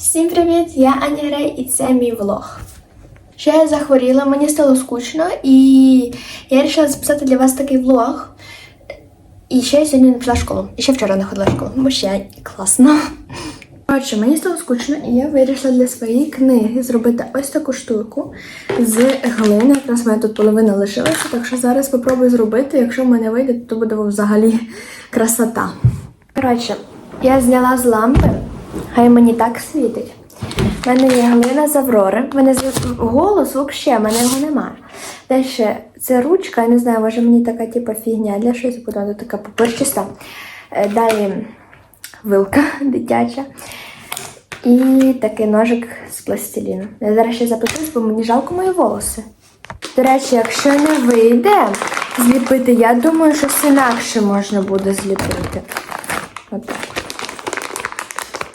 Всім привіт! Я Аня Грей і це мій влог. Ще я захворіла, мені стало скучно, і я вирішила записати для вас такий влог. І ще я сьогодні не пішла в школу. І ще вчора не ходила в школу, бо ще класно. Коротше, мені стало скучно, і я вирішила для своєї книги зробити ось таку штуку з глини. Якраз в мене тут половина лишилася, так що зараз спробую зробити. Якщо в мене вийде, то буде взагалі красота. Коротше, я зняла з лампи, хай мені так світить. У мене є глина з Аврори. В мене голос взагалі, в мене його немає. Далі це ручка, я не знаю, може мені така типу, фігня для щось буде така папирчаста. Е, Далі вилка дитяча. І такий ножик з пластиліну. Я зараз ще запитаюсь, бо мені жалко мої волоси. До речі, якщо не вийде зліпити, я думаю, щось інакше можна буде зліпити. Отак.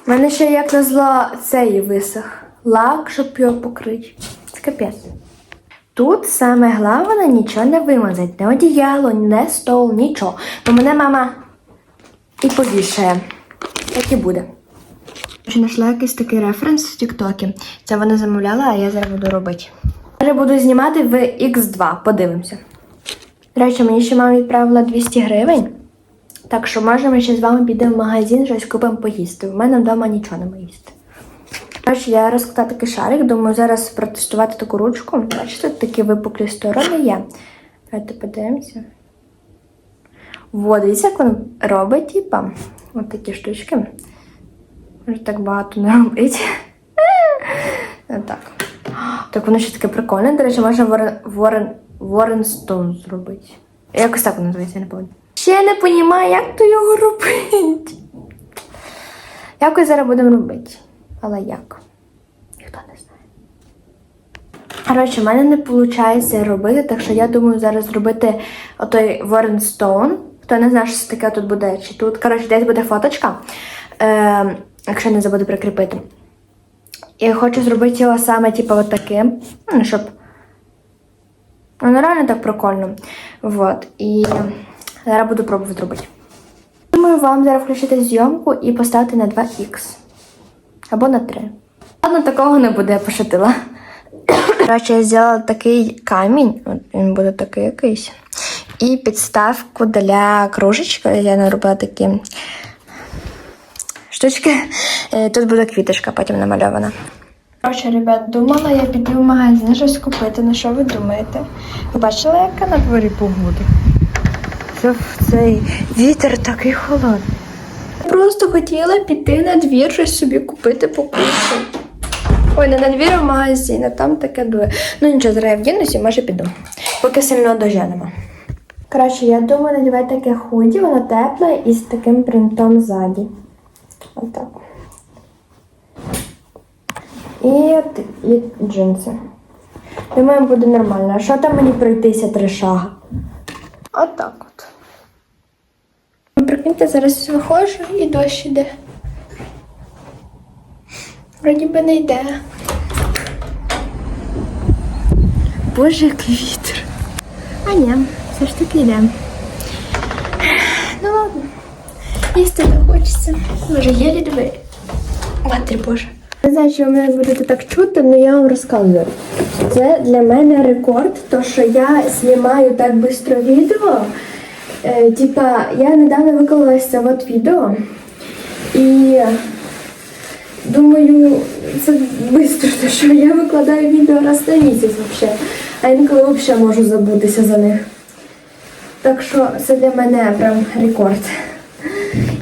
У мене ще як назло цей висох. Лак, щоб його покрити. Це капець. Тут саме головне нічого не вимазать. Не одіяло, не стол, нічого. Бо мене мама і повішає. Так і буде. Ще знайшла якийсь такий референс в Тіктокі. Це вона замовляла, а я зараз буду робити. Зараз буду знімати в X2. Подивимося. До речі, мені ще мама відправила 200 гривень. Так що може ми ще з вами підемо в магазин, щось купимо поїсти. У мене вдома нічого нема їсти. Бачу, я розкладаю такий шарик, думаю, зараз протестувати таку ручку. Бачите, такі випуклі сторони є. Давайте подивимося. Вот, дивіться, як воно робить, типа, от такі штучки. Може так багато не робить. Отак. Так воно ще таке прикольне. До речі, можна Ворен, Ворен, Воренстоун зробити. Якось так воно називається, я не пам'ятаю. Ще не розумію, як то його робити. Якось зараз будемо робити. Але як? Ніхто не знає. Коротше, в мене не виходить робити, так що я думаю зараз зробити отой Воренстоун. Хто не знає, що таке тут буде, чи тут. Коротше, десь буде фоточка, е, якщо не забуду прикріпити. І хочу зробити його саме, типу, от таким, ну, щоб. Ну, реально так прикольно. Вот. І зараз буду пробувати зробити. Думаю, вам зараз включити зйомку і поставити на 2х. Або на 3. Ладно, такого не буде, я пошутила. Коротше, я зробила такий камінь, він буде такий якийсь. І підставку для кружечки. Я наробила такі штучки. Е, Тут буде квіточка потім намальована. Коротше, ребят, думала, я піду в магазин щось купити. На що ви думаєте? Ви бачили, яка на дворі погода? Це цей вітер такий холодний. Просто хотіла піти на двір, щось собі купити покушати. Ой, не на двір, а в магазин, а там таке дує. Ну нічого, зараз я вдінусь і може піду. Поки сильно дождя нема. Коротше, я думаю, надівати таке худі, воно тепле і з таким принтом ззаді. Отак. І, от, і джинси. Думаю, буде нормально. А що там мені пройтися три шага? Отак Прикиньте, зараз виходжу і дощ іде. Вроді би не йде. Боже, який вітер. А ні, все ж таки йде. Ну ладно. Їсти не хочеться. Може, єлі двері. Матері Боже. Не знаю, чи ви мене будете так чути, але я вам розказую. Це для мене рекорд, то що я знімаю так швидко відео. Е, типа, я недавно виклала це от відео. І думаю, це швидко, що я викладаю відео раз на місяць взагалі. А інколи взагалі можу забутися за них. Так що це для мене прям рекорд.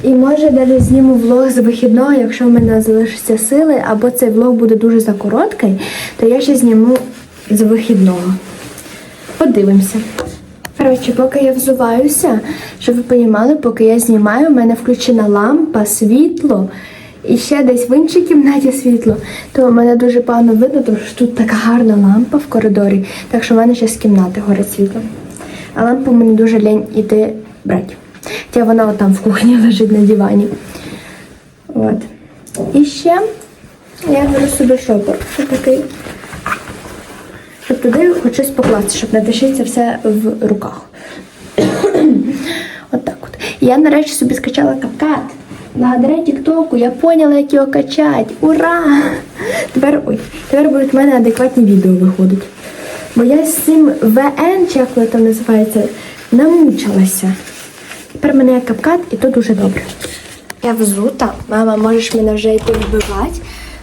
І може навіть зніму влог з вихідного, якщо в мене залишаться сили, або цей влог буде дуже закороткий, то я ще зніму з вихідного. Подивимося. Коротше, поки я взуваюся, щоб ви розуміли, поки я знімаю, в мене включена лампа, світло і ще десь в іншій кімнаті світло. То мене дуже погано видно, тому що тут така гарна лампа в коридорі, так що в мене ще з кімнати горить світло. А лампу мені дуже лень іти брати. Хоча вона отам в кухні лежить на дивані. От. І ще я беру собі шопер, що такий. Туди хоч щось покласти, щоб не тишиться все в руках. от так от. Я нарешті собі скачала капкат. Благодаря Тіктоку я поняла, як його качать. Ура! Тепер ой, тепер будуть в мене адекватні відео виходити. Бо я з цим ВН, чи як воно там називається, намучилася. Тепер в мене є капкат, і то дуже добре. Я взута. Мама, можеш мене вже йти вбивати,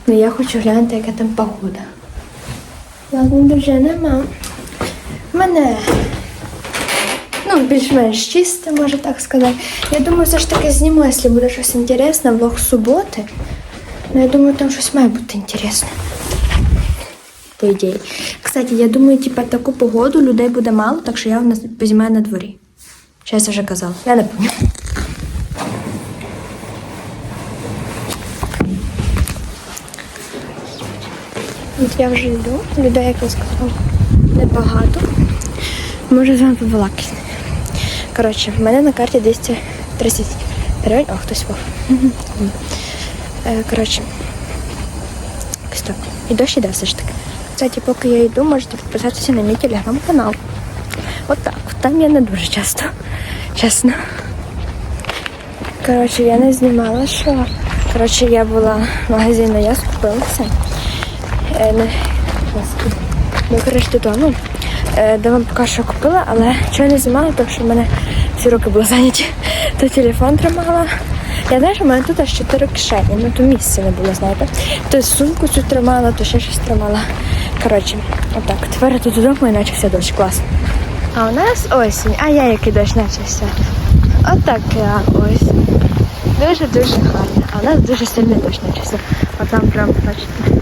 але я хочу глянути, яка там погода. Ладно, вже нема. Мене ну, більш-менш чисте, можна так сказати. Я думаю, все ж таки зніму, якщо буде щось інтересне, влог суботи. Ну, я думаю, там щось має бути інтересне. По ідеї. Кстати, я думаю, типа таку погоду людей буде мало, так що я в нас на дворі. Щас я вже казала. Я не пам'ятаю. Я вже йду, людей, як я сказала, небагато. Може з вами побалакати. Коротше, в мене на карті 230 гривень. О, хтось вов. Е, Коротше. Якось. І дощ іде все ж таки. Кстати, поки я йду, можете підписатися на мій телеграм-канал. От так. Там я не дуже часто. Чесно. Коротше, я не знімала, що. Коротше, я була в магазині, я скупилася. Не... Ну, коротше, додому. Е, де вам поки що купила, але чого не знімала, тому що в мене всі руки були зайняті. То телефон тримала. Я знаю, що в мене тут аж чотири кишені, ну то місця не було, знаєте. То сумку цю тримала, то ще щось тримала. Коротше, отак. Тепер тут додому і почався дощ. Клас. А у нас осінь, а я який дощ почався. Отака осінь. Дуже-дуже гарно. А у нас дуже сильний дощ почався. А там прям, бачите,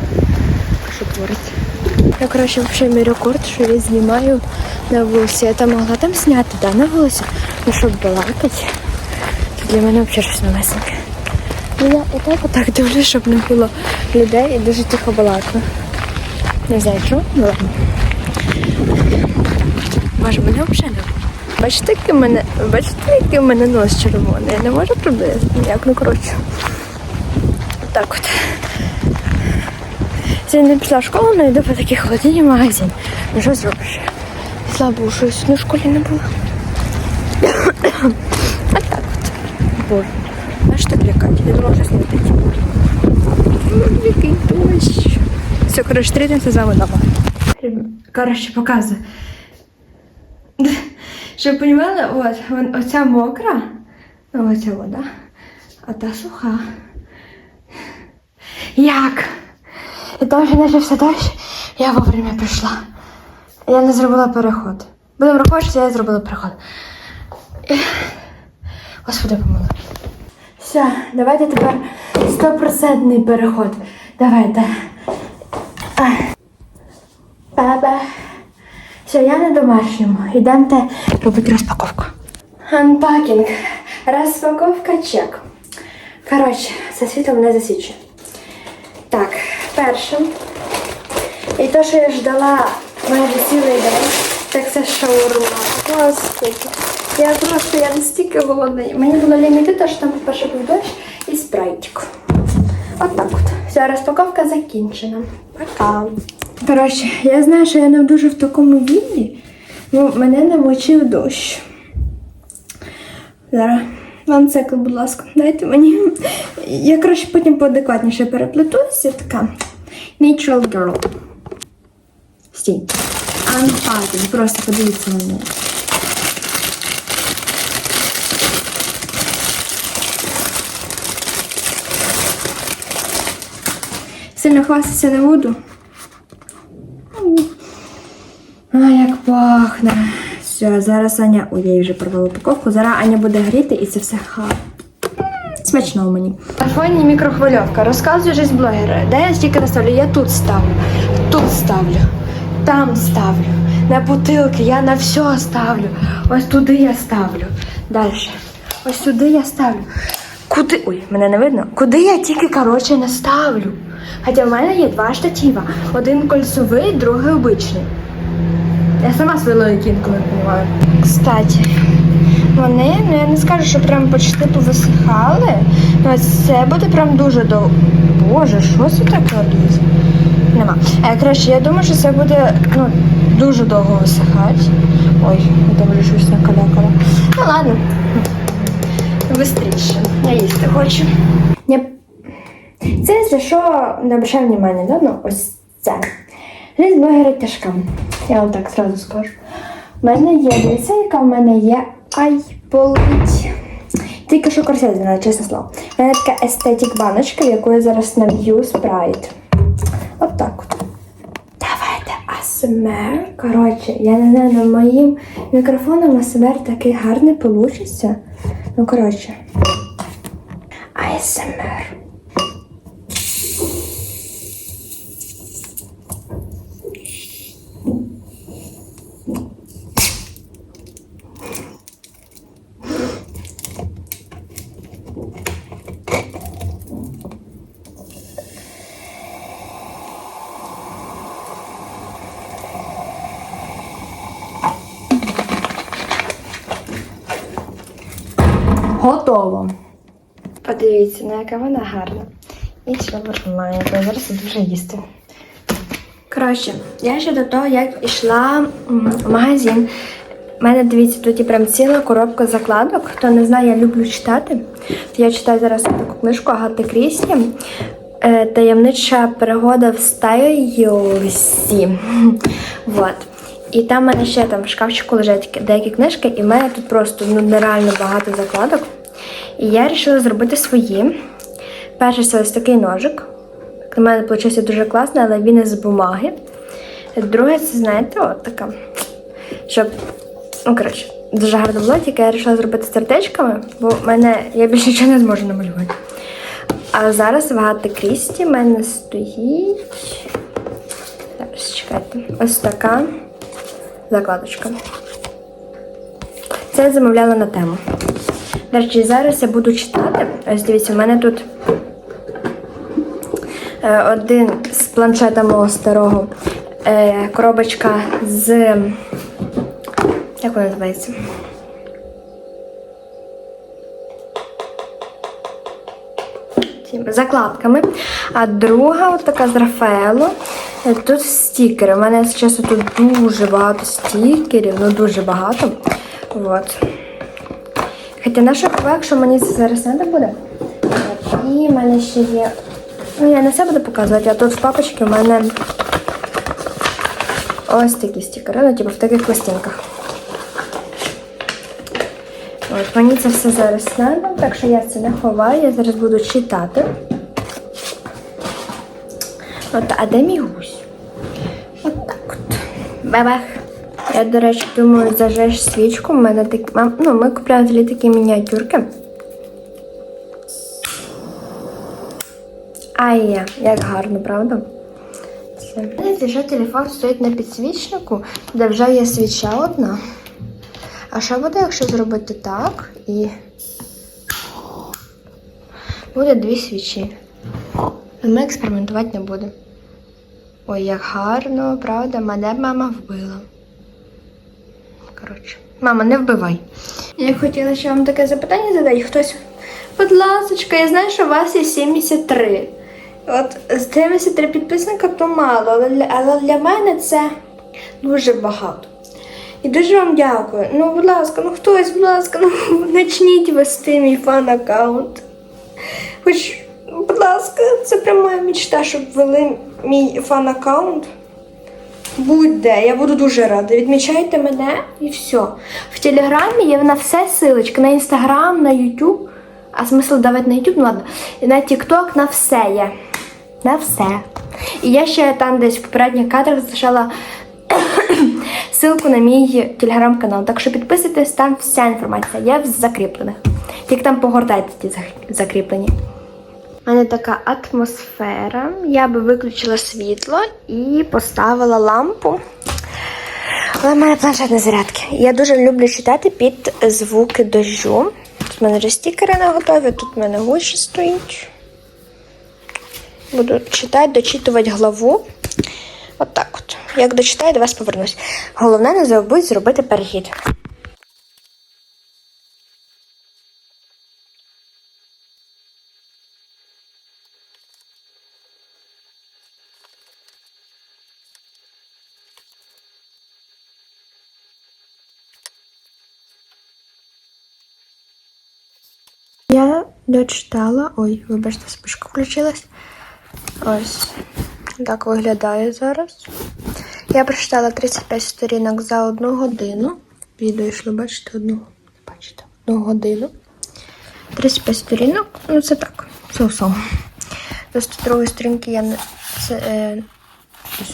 що твориться. Я, коротше, взагалі мій рекорд, що я знімаю на вулиці. Я там могла там зняти, да, на вулиці. Ну, щоб балакати. Для мене взагалі щось новесеньке. Ну, я отак отак дивлюсь, щоб не було людей і дуже тихо балакаю. Не знаю, чого, ну ладно. Боже, мене взагалі не. Бачите, який мене, бачите, який в мене нос червоний. Я не можу приблизити ніяк, ну коротше. Отак от. Сьогодні не пішла в школу, але йду по такій холодині в магазин. Ну що зробиш? Слава Богу, що сьогодні в школі не була. А так от. Боже. Знаєш, так лякать. Я думала, щось летить. Ой, Який дощ. Все, коротше, тридимося з вами. Коротше, показую. Щоб розуміли, от, оця мокра, ну, оця вода, а та суха. Як? І там вже почався дощ, я вовремя прийшла. Я не зробила переход. Будемо рахувати, що я зробила переход. І- Господи помилуй. Все, давайте тепер стопроцентний переход. Давайте. Ай. Баба. Все, я на домашньому. Йдемте робити розпаковку. Анпакінг. Розпаковка чек. Коротше, це світло мене засвідчує. Так, першим. І то, що я ждала майже цілий день, так це шаурма. Господи. Я просто я настільки голодна. Мені було ліміти, то що там, по-перше, був дощ і спрайтик. От так от. Вся розпаковка закінчена. Пока. Коротше, я знаю, що я не дуже в такому віці, ну мене намочив дощ. Зараз. Вам цикл, будь ласка, дайте мені. Я краще потім поадекватніше переплетуся. Така Natural Girl. Стій. Unpacking. Просто подивіться на мене. Сильно хвастатися не буду. А, як пахне. Все, зараз Аня. Ой, я вже порвала упаковку. Зараз Аня буде гріти і це все ха. Смачно мені. На фоні мікрохвильовка. Розказує жизнь блогера. Де я стільки не ставлю? Я тут ставлю, тут ставлю, там ставлю. На бутилки я на все ставлю. Ось туди я ставлю. Далі. Ось сюди я ставлю. Куди. Ой, мене не видно. Куди я тільки коротше не ставлю. Хоча в мене є два штатива. Один кольцовий, другий обичний. Я сама свою логіку інколи не розумію. Кстати, вони, ну я не скажу, що прям почти повисихали. Ну, це буде прям дуже довго. Боже, що це таке робить? Нема. Е, коротше, я думаю, що це буде ну, дуже довго висихати. Ой, я там щось накалякала. Ну ладно. швидше. Я їсти хочу. Я... Це за що не обращаю внимання, да? Ну, ось це. Жизнь блогера тяжка. Я вам так зразу скажу. У мене є, дивіться, яка в мене є. Ай, болить. Тільки що корсет зняла, чесне слово. У мене така естетик баночка, в яку я зараз наб'ю спрайт. От так от. Давайте АСМР. Коротше, я не знаю, на моїм мікрофоном АСМР такий гарний получиться. Ну, коротше. АСМР. Готово. Подивіться, на яка вона гарна. І має, бо зараз дуже їсти. Коротше, я ще до того, як йшла в магазин. У мене дивіться, тут є прям ціла коробка закладок. Хто не знає, я люблю читати. Я читаю зараз таку книжку Агати Крісті. Е, Таємнича пригода в Стайлсі. Вот. І там в мене ще там в шкафчику лежать деякі книжки, і в мене тут просто ну, нереально багато закладок. І я вирішила зробити свої. Перший це ось такий ножик. На мене вийшло дуже класно, але він із бумаги. Друге, це, знаєте, от така. Щоб, ну, коротше, дуже гарно було, тільки я вирішила зробити сердечками, бо в мене я більше нічого не зможу намалювати. А зараз в Агати Крісті в мене стоїть. Зараз чекайте. Ось така закладочка. Це я замовляла на тему. До речі, зараз я буду читати. Ось дивіться, в мене тут е, один з планшета мого старого е, коробочка з. Як вона називається? Закладками. А друга от така з Рафаело. Е, Тут стікери. У мене часу тут дуже багато стікерів, ну дуже багато. Вот. Хоча наша кава, якщо мені це зараз треба буде. І в мене ще є. Ну, я не все буду показувати, а тут в папочці у мене ось такі стікери, ну, типу в таких пластинках. От, мені це все зараз треба, так що я це не ховаю, я зараз буду читати. От, а де мій гусь? От так от. Бабах. Я, до речі, думаю, зажжеш свічку. У мене так, ну, ми купляли взагалі такі мініатюрки. Ай, як гарно, правда? Це. Вже телефон стоїть на підсвічнику, де вже є свіча одна. А що буде, якщо зробити так і буде дві свічі? Ми експериментувати не будемо. Ой, як гарно, правда, мене мама вбила. Коротше, мама, не вбивай. Я хотіла ще вам таке запитання задати. Хтось, будь ласочка, я знаю, що у вас є 73. От з 73 підписника то мало, але для, але для мене це дуже багато. І дуже вам дякую. Ну, будь ласка, ну хтось, будь ласка, ну почніть вести мій фан-аккаунт. Хоч, будь ласка, це прямо мечта, щоб ввели мій фан-аккаунт. Будь-де, я буду дуже рада. Відмічайте мене і все. В Телеграмі є на все силочки, на Інстаграм, на Ютуб. А смисл давати на Ютуб, ну ладно. І на Тікток, на все є. На все. І я ще там десь в попередніх кадрах залишала ссылку на мій телеграм-канал. Так що підписуйтесь, там вся інформація є в закріплених. Тільки там погортайте ті закріплені. У мене така атмосфера. Я би виключила світло і поставила лампу. Але в мене планшет на зарядки. Я дуже люблю читати під звуки дощу. Тут в мене вже стікери не готові, тут в мене гучі стоїть. Буду читати, дочитувати главу. От так от. Як дочитаю, до вас повернусь. Головне, не забудь зробити перехід. Дочитала. Ой, вибачте, спишка включилась. Ось. Так виглядає зараз. Я прочитала 35 сторінок за одну годину. Відео йшло, бачите, одну. Бачите, одну годину. 35 сторінок, ну це так, со-со. До 102 сторінки я. Це, е,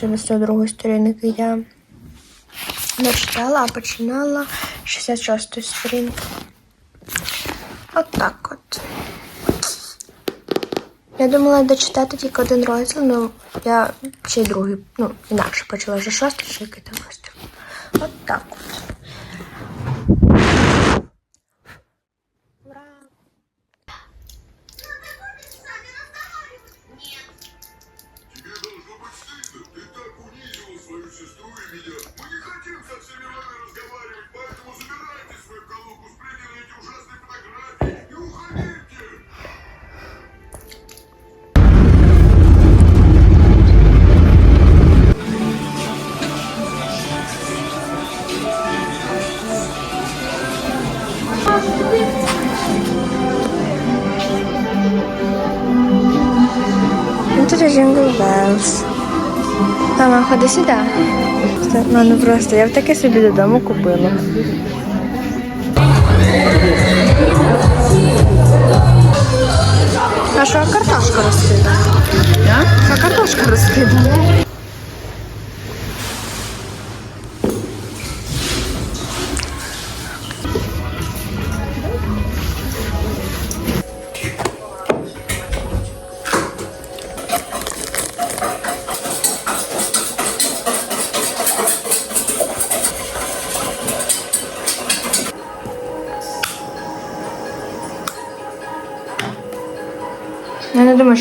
до 102 сторінки я не читала, а починала з 66 сторінки. От так от. Я думала дочитати тільки один розділ, але я ще й другий, ну, інакше почала вже шостий, ще який там розділ. От так от. Ходи сюди. Ну, ну просто, я б таке собі додому купила. А що картошка розкидана? А картошка розкидана.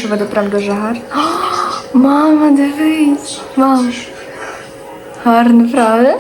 Що буде прям дуже гарно. О, мама, дивись. Мам. Гарно, правда?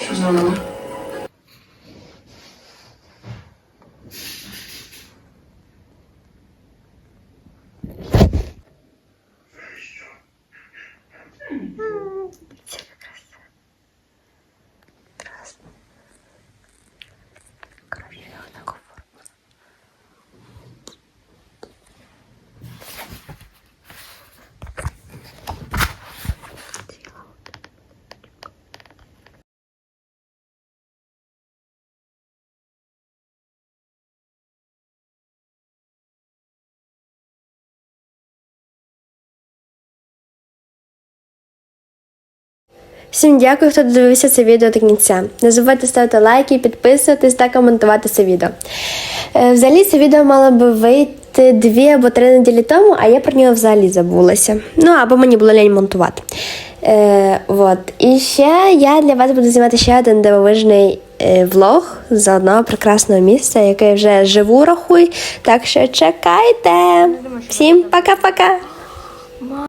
Всім дякую, хто додивився це відео до кінця. Не забувайте ставити лайки, підписуватись та коментувати це відео. Е, Взагалі це відео мало би вийти дві або три неділі тому, а я про нього взагалі забулася. Ну або мені було лень монтувати. Е, вот. І ще я для вас буду знімати ще один дивовижний е, влог з одного прекрасного місця, яке я вже живу, рахуй. Так що чекайте. Всім пока-пока!